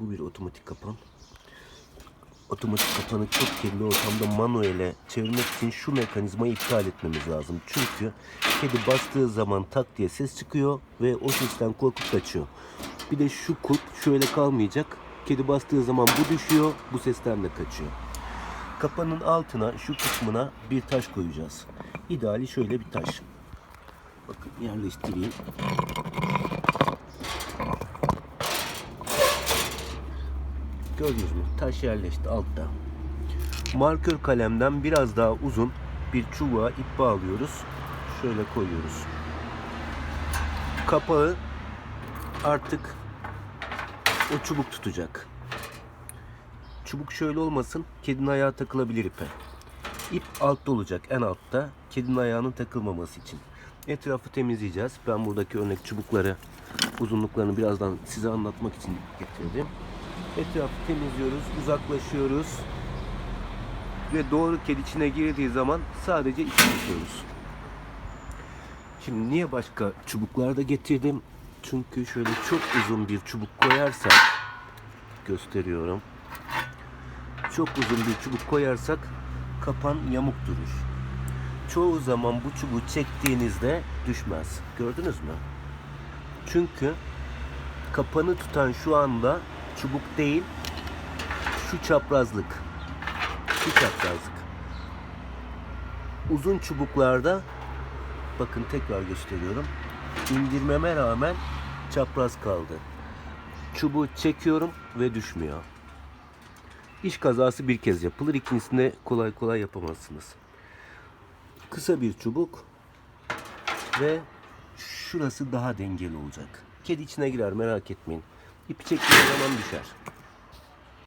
Bu bir otomatik kapan. Otomatik kapanı çok kirli ortamda manuele çevirmek için şu mekanizmayı iptal etmemiz lazım. Çünkü kedi bastığı zaman tak diye ses çıkıyor ve o sesten korkup kaçıyor. Bir de şu kulp şöyle kalmayacak. Kedi bastığı zaman bu düşüyor, bu sesten de kaçıyor. Kapanın altına, şu kısmına bir taş koyacağız. İdeali şöyle bir taş. Bakın yerleştireyim. Gördünüz mü? Taş yerleşti altta. Markör kalemden biraz daha uzun bir çubuğa ip bağlıyoruz. Şöyle koyuyoruz. Kapağı artık o çubuk tutacak. Çubuk şöyle olmasın, kedinin ayağı takılabilir ipe. İp altta olacak, en altta. Kedinin ayağının takılmaması için. Etrafı temizleyeceğiz. Ben buradaki örnek çubukları, uzunluklarını birazdan size anlatmak için getirdim. Etrafı temizliyoruz, uzaklaşıyoruz. Ve doğru kedi içine girdiği zaman sadece içi tutuyoruz. Şimdi niye başka çubuklar da getirdim? Çünkü şöyle çok uzun bir çubuk koyarsak gösteriyorum. Çok uzun bir çubuk koyarsak kapan yamuk durur. Çoğu zaman bu çubuğu çektiğinizde düşmez. Gördünüz mü? Çünkü kapanı tutan şu anda çubuk değil şu çaprazlık. Şu çaprazlık. Uzun çubuklarda bakın tekrar gösteriyorum. İndirmeme rağmen çapraz kaldı. Çubuğu çekiyorum ve düşmüyor. İş kazası bir kez yapılır. İkincisinde kolay kolay yapamazsınız. Kısa bir çubuk ve şurası daha dengeli olacak. Kedi içine girer merak etmeyin. İpi çektiğiniz zaman düşer.